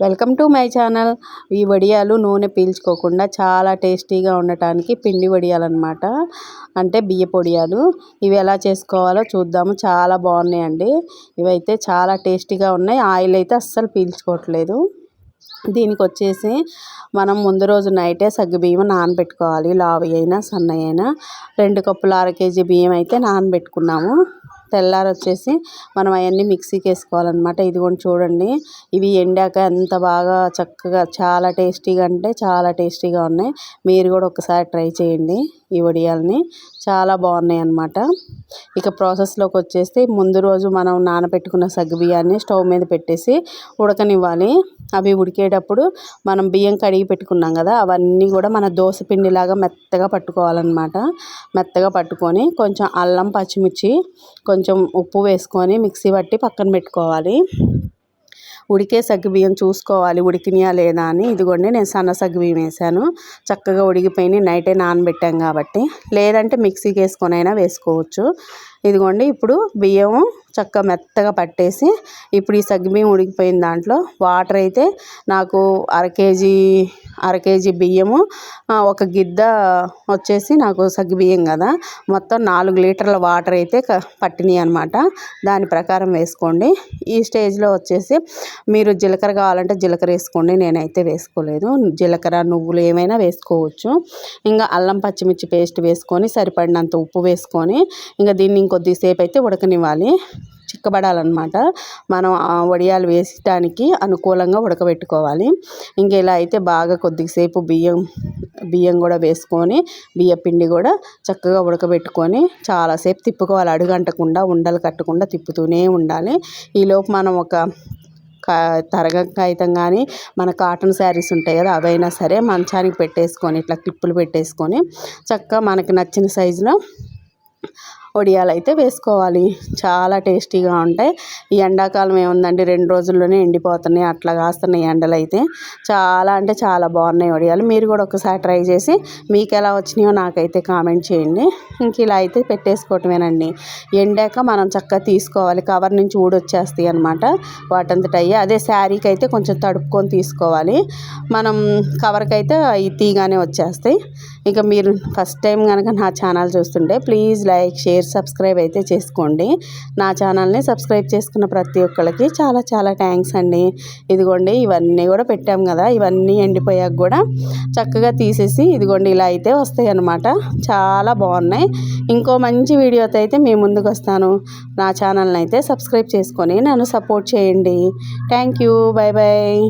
Welcome to my channel. ఈ వడియాలు నూనె పీల్చుకోకుండా చాలా టేస్టీగా ఉండటానికి పిండి వడియాలు అనమాట అంటే బియ్య పొడియాలు. ఇవి ఎలా చేసుకోవాలో చూద్దాము. చాలా బాగున్నాయండి. ఇవైతే చాలా టేస్టీగా ఉన్నాయి. ఆయిల్ అయితే అస్సలు పీల్చుకోవట్లేదు. దీనికి వచ్చేసి మనం ముందు రోజు నైటే బియ్యం నానబెట్టుకోవాలి. లావి అయినా సన్నవి అయినా రెండు కప్పులు అర కేజీ బియ్యం అయితే నానబెట్టుకున్నాము. తెల్లారి వచ్చేసి మనం అవన్నీ మిక్సీకి వేసుకోవాలన్నమాట ఇదిగోండి చూడండి. ఇవి ఎండాక ఎంత బాగా చక్కగా చాలా టేస్టీగా అంటే చాలా టేస్టీగా ఉన్నాయి. మీరు కూడా ఒకసారి ట్రై చేయండి. ఈ వడియాల్ని చాలా బాగున్నాయి అన్నమాట ఇక ప్రాసెస్లోకి వచ్చేస్తే ముందు రోజు మనం నానబెట్టుకున్న బియ్యాన్ని స్టవ్ మీద పెట్టేసి ఉడకనివ్వాలి. అవి ఉడికేటప్పుడు మనం బియ్యం కడిగి పెట్టుకున్నాం కదా అవన్నీ కూడా మన దోశ పిండిలాగా మెత్తగా పట్టుకోవాలన్నమాట. మెత్తగా పట్టుకొని కొంచెం అల్లం పచ్చిమిర్చి కొంచెం ఉప్పు వేసుకొని మిక్సీ పట్టి పక్కన పెట్టుకోవాలి. ఉడికే సగ్గుబియ్యం చూసుకోవాలి. ఉడికినాయా లేదా అని. ఇదిగోండి నేను సన్న సగ్గుబియ్యం వేసాను. చక్కగా ఉడికిపోయి నైటే నానబెట్టాం కాబట్టి. లేదంటే మిక్సీకి వేసుకొని అయినా వేసుకోవచ్చు. ఇదిగోండి ఇప్పుడు బియ్యం చక్కగా మెత్తగా పట్టేసి ఇప్పుడు ఈ సగ్గుబియ్యం ఉడికిపోయిన దాంట్లో వాటర్ అయితే నాకు అర కేజీ అర కేజీ బియ్యము ఒక గిద్ద వచ్చేసి నాకు సగ్గుబియ్యం కదా. మొత్తం నాలుగు లీటర్ల వాటర్ అయితే పట్టినాయి అనమాట దాని ప్రకారం వేసుకోండి. ఈ స్టేజ్లో వచ్చేసి మీరు జీలకర్ర కావాలంటే జీలకర్ర వేసుకోండి. నేనైతే వేసుకోలేదు. జీలకర్ర నువ్వులు ఏమైనా వేసుకోవచ్చు. ఇంకా అల్లం పచ్చిమిర్చి పేస్ట్ వేసుకొని సరిపడినంత ఉప్పు వేసుకొని ఇంకా దీన్ని ఇంకో కొద్దిసేపు అయితే ఉడకనివ్వాలి. చిక్కబడాలన్నమాట. మనం వడియాలు వేసడానికి అనుకూలంగా ఉడకబెట్టుకోవాలి. ఇంక ఇలా అయితే బాగా కొద్దిసేపు బియ్యం బియ్యం కూడా వేసుకొని బియ్య పిండి కూడా చక్కగా ఉడకబెట్టుకొని చాలాసేపు తిప్పుకోవాలి. అడుగంటకుండా ఉండలు కట్టకుండా తిప్పుతూనే ఉండాలి. ఈలోపు మనం ఒక తరగ కాగితం కానీ మన కాటన్ శారీస్ ఉంటాయి కదా అవైనా సరే మంచానికి పెట్టేసుకొని ఇట్లా క్లిప్పులు పెట్టేసుకొని చక్కగా మనకి నచ్చిన సైజులో వడియాలు అయితే వేసుకోవాలి. చాలా టేస్టీగా ఉంటాయి. ఈ ఎండాకాలం ఏముందండి? రెండు రోజుల్లోనే ఎండిపోతున్నాయి. అట్లా కాస్తున్నాయి ఎండలు అయితే చాలా అంటే చాలా బాగున్నాయి వడియాలు. మీరు కూడా ఒకసారి ట్రై చేసి మీకు ఎలా వచ్చినాయో నాకైతే కామెంట్ చేయండి. ఇంక ఇలా అయితే పెట్టేసుకోవటమేనండి. ఎండాక మనం చక్కగా తీసుకోవాలి. కవర్ నుంచి ఊడొచ్చేస్తాయి అనమాట వాటంతట అయ్యి అదే శారీకి అయితే కొంచెం తడుపుకొని తీసుకోవాలి. మనం కవర్కి అయితే అవి తీగానే వచ్చేస్తాయి. ఇక మీరు ఫస్ట్ టైం కనుక నా ఛానల్ చూస్తుంటే ప్లీజ్ లైక్ షేర్ సబ్స్క్రైబ్ అయితే చేసుకోండి. నా ఛానల్ని సబ్స్క్రైబ్ చేసుకున్న ప్రతి ఒక్కరికి చాలా చాలా థ్యాంక్స్ అండి. ఇదిగోండి ఇవన్నీ కూడా పెట్టాం కదా ఇవన్నీ ఎండిపోయాక కూడా చక్కగా తీసేసి ఇదిగోండి ఇలా అయితే వస్తాయి అన్నమాట. చాలా బాగున్నాయి. ఇంకో మంచి వీడియోతో అయితే మీ ముందుకు వస్తాను. నా ఛానల్ని అయితే సబ్స్క్రైబ్ చేసుకొని నన్ను సపోర్ట్ చేయండి. Thank you bye bye